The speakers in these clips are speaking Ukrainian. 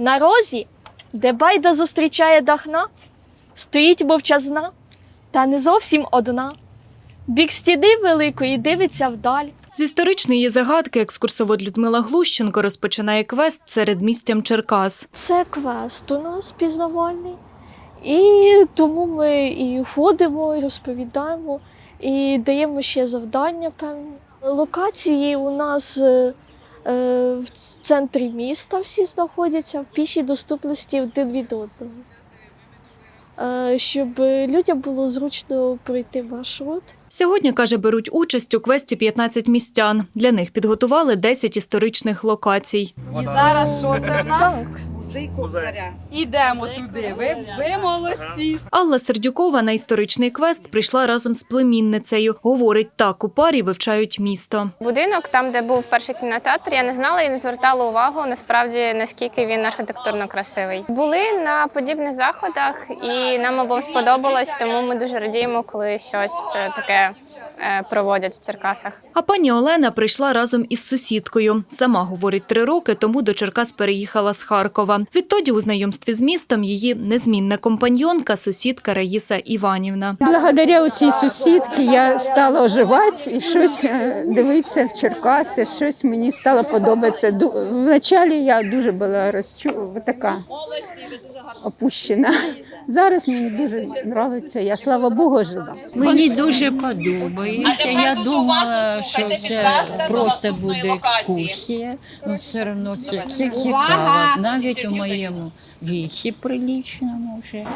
На розі, де байда зустрічає дахна, стоїть мовчазна, та не зовсім одна. Бік стіни великої дивиться вдаль. З історичної загадки екскурсовод Людмила Глущенко розпочинає квест серед містям Черкас. Це квест у нас пізнавальний. І тому ми і ходимо, і розповідаємо, і даємо ще завдання певні. Локації у нас е, в центрі міста всі знаходяться в пішій доступності один від одного. Е, Щоб людям було зручно пройти маршрут. Сьогодні, каже, беруть участь у квесті 15 містян. Для них підготували 10 історичних локацій. І зараз що це в нас? Так. Музей Кобзаря. Ідемо туди. Ви, ви молодці. Алла Сердюкова на історичний квест прийшла разом з племінницею. Говорить, так у парі вивчають місто. Будинок, там, де був перший кінотеатр, я не знала і не звертала увагу насправді наскільки він архітектурно красивий. Були на подібних заходах, і нам обом сподобалось, тому ми дуже радіємо, коли щось е, таке проводять в Черкасах. А пані Олена прийшла разом із сусідкою. Сама говорить, три роки тому до Черкас переїхала з Харкова. Відтоді у знайомстві з містом її незмінна компаньонка, сусідка Раїса Іванівна. Благодаря цій сусідці я стала оживати і щось е, дивитися в Черкаси, щось мені стало подобатися. Вначалі я дуже була розчу... така опущена. Зараз мені дуже подобається, я слава Богу жива. Мені дуже подобається. Я думала, що це просто буде екскурсія. але все одно це, це цікаво. Навіть у моєму віці прилічному вже.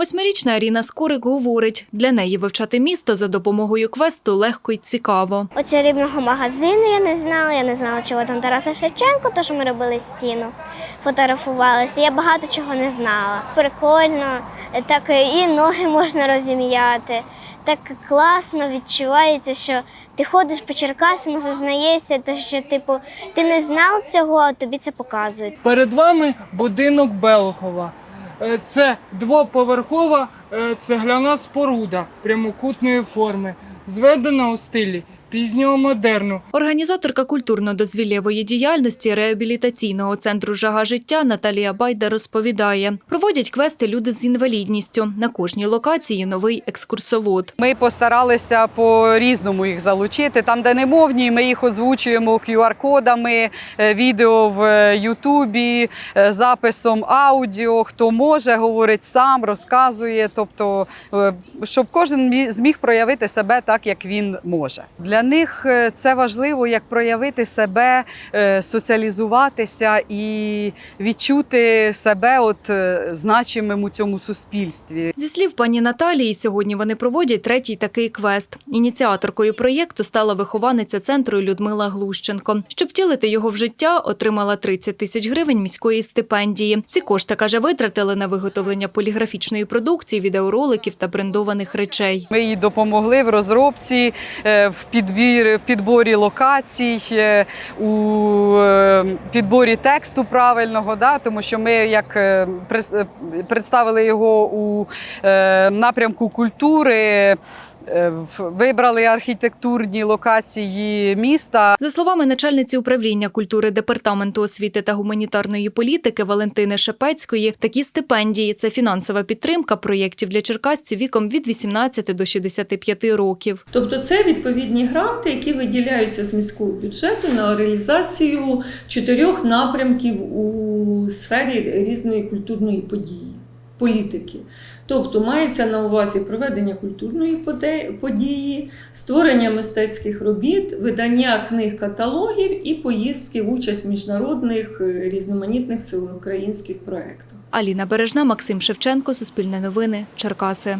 Восьмирічна Аріна Скорик говорить, для неї вивчати місто за допомогою квесту легко й цікаво. Оця рибного магазину я не знала. Я не знала, чого там Тараса Шевченко, то що ми робили стіну, фотографувалися. Я багато чого не знала. Прикольно, так і ноги можна розім'яти. Так класно відчувається, що ти ходиш по Черкасам, зазнаєшся, то що типу ти не знав цього, а тобі це показують. Перед вами будинок Белгова. Е, Це двоповерхова е, цегляна споруда прямокутної форми, зведена у стилі пізнього модерну. Організаторка культурно-дозвіллєвої діяльності реабілітаційного центру Жага життя Наталія Байда розповідає: проводять квести люди з інвалідністю. На кожній локації новий екскурсовод. Ми постаралися по різному їх залучити. Там, де не мовні, ми їх озвучуємо QR-кодами, е, відео в е, Ютубі, е, записом аудіо. Хто може, говорить сам, розказує. Тобто, щоб кожен мі- зміг проявити себе так, як він може. Для них е, це важливо, як проявити себе, е, соціалізуватися і відчути себе от е, значимим у цьому суспільстві. Зі слів пані Наталії, сьогодні вони проводять третій такий квест. Ініціаторкою проєкту стала вихованиця центру Людмила Глущенко. Щоб втілити його в життя, отримала 30 тисяч гривень міської стипендії. Ці кошти каже, витратили на виготовлення поліграфічної продукції, відеороликів та брендованих речей. Ми їй допомогли в розробці, в підбір, в підборі локацій, е, у е, підборі тексту правильного, да, тому що ми як е, представили його у напрямку культури. Е, Вибрали архітектурні локації міста. За словами начальниці управління культури департаменту освіти та гуманітарної політики Валентини Шепецької, такі стипендії це фінансова підтримка проєктів для черкасців віком від 18 до 65 років. Тобто це відповідні гранти, які виділяються з міського бюджету на реалізацію чотирьох напрямків у сфері різної культурної події, політики. Тобто мається на увазі проведення культурної події, створення мистецьких робіт, видання книг каталогів і поїздки в участь в міжнародних е, різноманітних всеукраїнських проєктах. Аліна Бережна, Максим Шевченко, Суспільне новини, Черкаси.